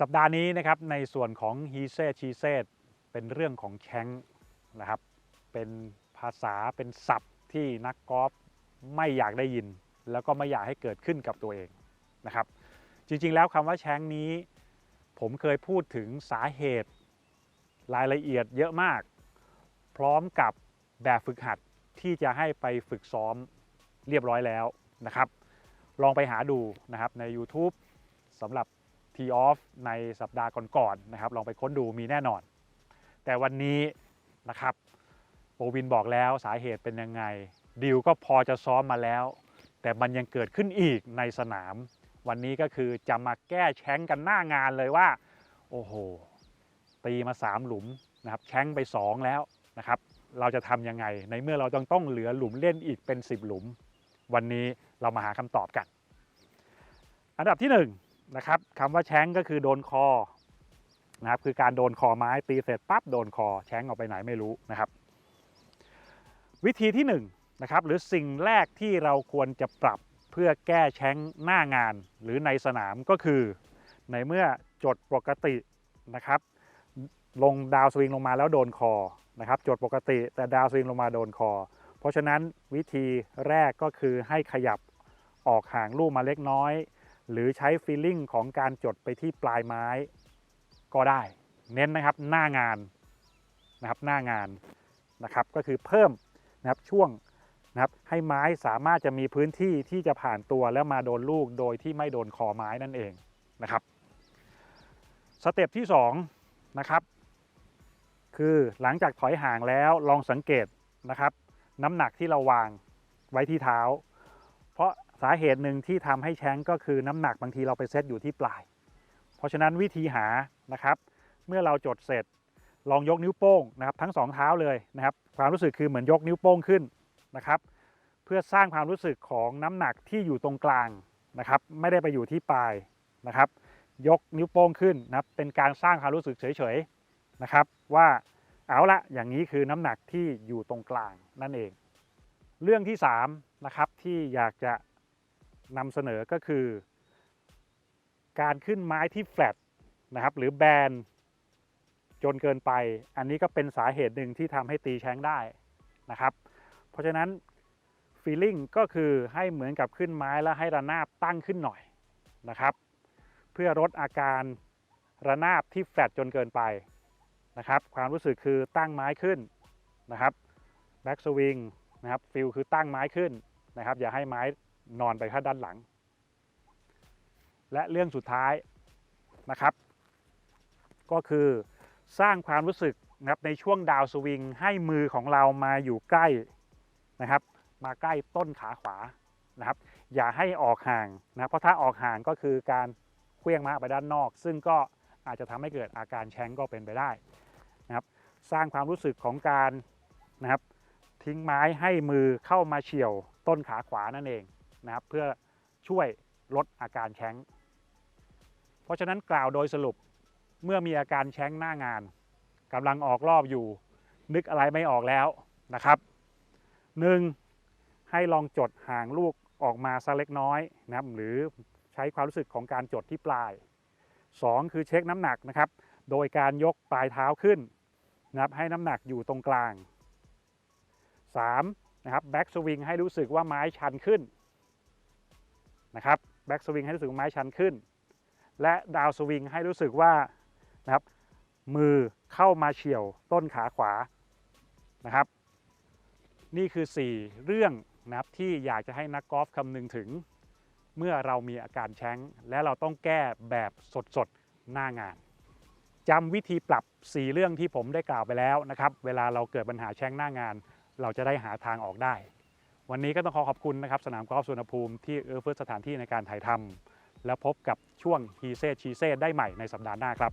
สัปดาห์นี้นะครับในส่วนของฮีเซชีเซเป็นเรื่องของแชงนะครับ เป็นภาษาเป็นศัพท์ที่นักกอล์ฟไม่อยากได้ยิน แล้วก็ไม่อยากให้เกิดขึ้นกับตัวเองนะครับ จริงๆแล้วคำว่าแชงนี้ ผมเคยพูดถึงสาเหตุรายละเอียดเยอะมาก พร้อมกับแบบฝึกหัดที่จะให้ไปฝึกซ้อมเรียบร้อยแล้วนะครับ ลองไปหาดูนะครับใน YouTube สำหรับ t off ในสัปดาห์ก่อนๆนะครับ ลองไปค้นดูมีแน่นอน แต่วันนี้นะครับโปวินบอกแล้วสาเหตุเป็นยังไง ดิวก็พอจะซ้อมมาแล้ว แต่มันยังเกิดขึ้นอีกในสนาม วันนี้ก็คือจะมาแก้แช้งกันหน้างานเลยว่า โอ้โห ตีมา 3 หลุมนะครับแช้งไป 2 แล้วนะครับ เราจะทำยังไง ในเมื่อเราต้องต้องเหลือหลุมเล่นอีกเป็น 10 หลุม วันนี้เรามาหาคำตอบกัน อันดับที่ 1 นะครับคำว่าแช้งก็คือโดนคอนะครับคือการโดนคอไม้ตีเสร็จปั๊บโดนคอแช้งออกไปไหนไม่รู้นะครับ วิธีที่1นะครับหรือสิ่งแรกที่เราควรจะปรับเพื่อแก้แช้งหน้างานหรือในสนามก็คือ ในเมื่อจดปกตินะครับ ลงดาวสวิงลงมาแล้วโดนคอนะครับจดปกติแต่ดาวสวิงลงมาโดนคอ เพราะฉะนั้นวิธีแรกก็คือให้ขยับออกห่างลูกมาเล็กน้อย หรือใช้ฟีลลิ่งของการจดไปที่ปลายไม้ก็ได้ เน้นนะครับหน้างานนะครับหน้างานนะครับก็คือเพิ่มนะครับช่วงนะครับให้ไม้สามารถจะมีพื้นที่ที่จะผ่านตัวแล้วมาโดนลูกโดยที่ไม่โดนคอไม้นั่นเองนะครับสเต็ปที่2นะครับคือหลังจากถอยห่างแล้วลองสังเกตนะครับ น้ำหนักที่เราวางไว้ที่เท้า เพราะ สาเหตุหนึ่งที่ทำให้แช้งก็คือน้ำหนักบางทีเราไปเซตอยู่ที่ปลาย เพราะฉะนั้นวิธีหานะครับ เมื่อเราจดเสร็จ ลองยกนิ้วโป้งนะครับทั้งสองเท้าเลยนะครับ ความรู้สึกคือเหมือนยกนิ้วโป้งขึ้นนะครับ เพื่อสร้างความรู้สึกของน้ำหนักที่อยู่ตรงกลางนะครับ ไม่ได้ไปอยู่ที่ปลายนะครับ ยกนิ้วโป้งขึ้นนะครับ เป็นการสร้างความรู้สึกเฉยๆนะครับ ว่าเอาละอย่างนี้คือน้ำหนักที่อยู่ตรงกลางนั่นเอง เรื่องที่3นะครับที่อยากจะ นำเสนอก็คือ การขึ้นไม้ที่แฟลตนะครับ หรือแบนจนเกินไป อันนี้ก็เป็นสาเหตุหนึ่งที่ทำให้ตีแช้งได้นะครับ เพราะฉะนั้นฟีลลิ่งก็คือให้เหมือนกับขึ้นไม้แล้วให้ระนาบตั้งขึ้นหน่อยนะครับ เพื่อลดอาการระนาบที่แฟลตจนเกินไปนะครับ ความรู้สึกคือตั้งไม้ขึ้นนะครับแบ็กสวิงนะครับฟิลคือตั้งไม้ขึ้นนะครับ อย่าให้ไม้ นอนไปข้างด้านหลัง และเรื่องสุดท้ายนะครับ ก็คือสร้างความรู้สึกนะครับในช่วงดาวสวิงให้มือของเรามาอยู่ใกล้นะครับ มาใกล้ต้นขาขวานะครับ อย่าให้ออกห่างนะเพราะถ้าออกห่างก็คือการเคลื่องมาไปด้านนอก ซึ่งก็อาจจะทำให้เกิดอาการแช้งก็เป็นไปได้นะครับ สร้างความรู้สึกของการนะครับ ทิ้งไม้ให้มือเข้ามาเฉียวต้นขาขวานั่นเอง นะครับ เพื่อช่วยลดอาการแช้ง เพราะฉะนั้นกล่าวโดยสรุปเมื่อมีอาการแช้งหน้างานกำลังออกรอบอยู่ นึกอะไรไม่ออกแล้วนะครับหนึ่งให้ลองจดห่างลูกออกมาสักเล็กน้อยนะครับหรือใช้ความรู้สึกของการจดที่ปลาย 2 คือเช็คน้ำหนักนะครับ โดยการยกปลายเท้าขึ้นนะครับให้น้ำหนักอยู่ตรงกลาง 3. นะครับแบ็กสวิงให้รู้สึกว่าไม้ชันขึ้น นะครับแบ็กสวิงให้รู้สึกไม้ชันขึ้น และดาวสวิงให้รู้สึกว่านะครับมือเข้ามาเฉียวต้นขาขวานะครับ นี่คือ 4 เรื่องนะครับที่อยากจะให้นักกอล์ฟคำนึงถึง เมื่อเรามีอาการแช้ง และเราต้องแก้แบบสดๆ หน้างานจำวิธีปรับ 4 เรื่องที่ผมได้กล่าวไปแล้วนะครับ เวลาเราเกิดปัญหาแช้งหน้างาน เราจะได้หาทางออกได้ วันนี้ก็ต้องขอขอบคุณนะครับสนามกอล์ฟสุวรรณภูมิที่เอื้อเฟื้อสถานที่ในการถ่ายทำแล้วพบกับช่วงฮีเซชีเซได้ใหม่ในสัปดาห์หน้าครับ